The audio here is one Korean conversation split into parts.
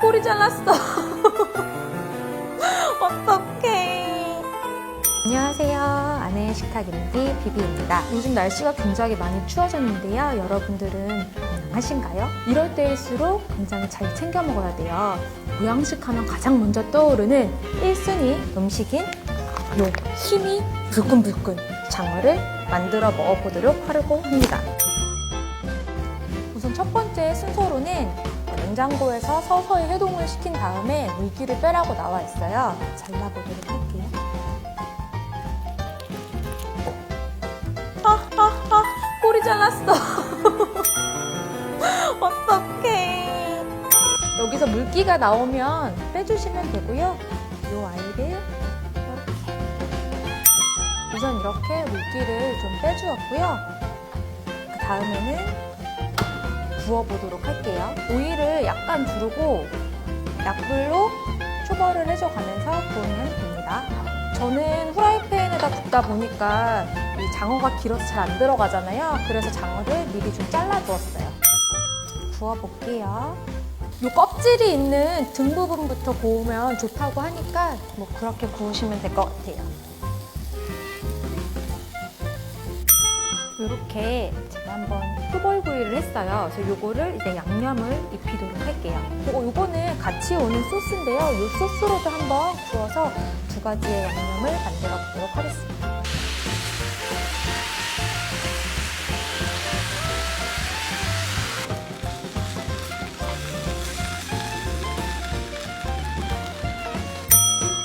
꼬리 잘랐어. 어떡해. 안녕하세요. 아내의 식탁 임디 비비입니다. 요즘 날씨가 굉장히 많이 추워졌는데요. 여러분들은 건강하신가요? 이럴 때일수록 굉장히 잘 챙겨 먹어야 돼요. 보양식 하면 가장 먼저 떠오르는 1순위 음식인 요 힘이 불끈불끈 장어를 만들어 먹어보도록 하려고 합니다. 우선 첫 번째 순서로는 냉장고에서 서서히 해동을 시킨 다음에 물기를 빼라고 나와 있어요. 잘라보도록 할게요. 아, 아, 아, 꼬리 잘랐어. 어떡해. 여기서 물기가 나오면 빼주시면 되고요. 요 아이를 이렇게. 우선 이렇게 물기를 좀 빼주었고요. 그 다음에는 구워보도록 할게요. 오일을 약간 두르고 약불로 초벌을 해줘가면서 구우면 됩니다. 저는 후라이팬에다 굽다 보니까 이 장어가 길어서 잘 안 들어가잖아요. 그래서 장어를 미리 좀 잘라두었어요. 구워볼게요. 이 껍질이 있는 등 부분부터 구우면 좋다고 하니까 뭐 그렇게 구우시면 될 것 같아요. 이렇게 제가 한번 후벌구이를 했어요. 그래서 요거를 이제 양념을 입히도록 할게요. 그리고 요거는 같이 오는 소스인데요. 요 소스로도 한번 구워서 두 가지의 양념을 만들어 보도록 하겠습니다.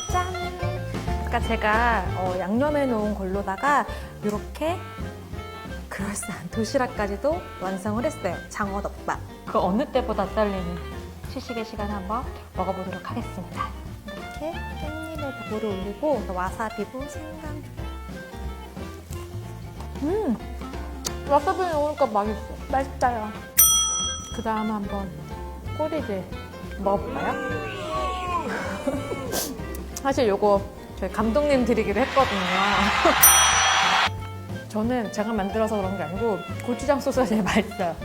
짠! 아까 제가 어, 양념해 놓은 걸로다가 이렇게 그럴싸한 도시락까지도 완성을 했어요. 장어 덮밥. 그 어느 때보다 떨리는 시식의 시간 한번 먹어보도록 하겠습니다. 이렇게 깻잎에 물을 올리고 와사비고 생강. 음, 와사비 넣으니까 맛있어. 맛있어요. 그 다음 한번 꼬리를 먹어볼까요? 사실 요거 저희 감독님 드리기로 했거든요. 저는 제가 만들어서 그런 게 아니고 고추장 소스가 제일 맛있어요.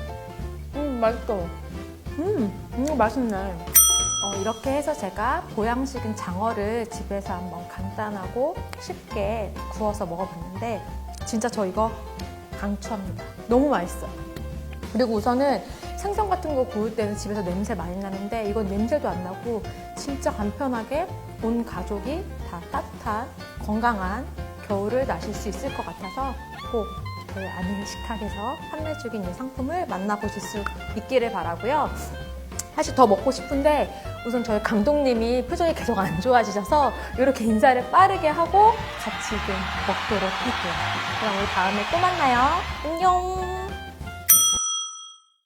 음, 맛있어. 음, 이거 맛있네. 어, 이렇게 해서 제가 보양식인 장어를 집에서 한번 간단하고 쉽게 구워서 먹어봤는데 진짜 저 이거 강추합니다. 너무 맛있어요. 그리고 우선은 생선 같은 거 구울 때는 집에서 냄새 많이 나는데 이건 냄새도 안 나고 진짜 간편하게 온 가족이 다 따뜻한 건강한 겨울을 나실 수 있을 것 같아서 꼭 저희 아는 식탁에서 판매 중인 이 상품을 만나보실 수 있기를 바라고요. 사실 더 먹고 싶은데 우선 저희 감독님이 표정이 계속 안 좋아지셔서 이렇게 인사를 빠르게 하고 같이 좀 먹도록 할게요. 그럼 우리 다음에 또 만나요. 안녕.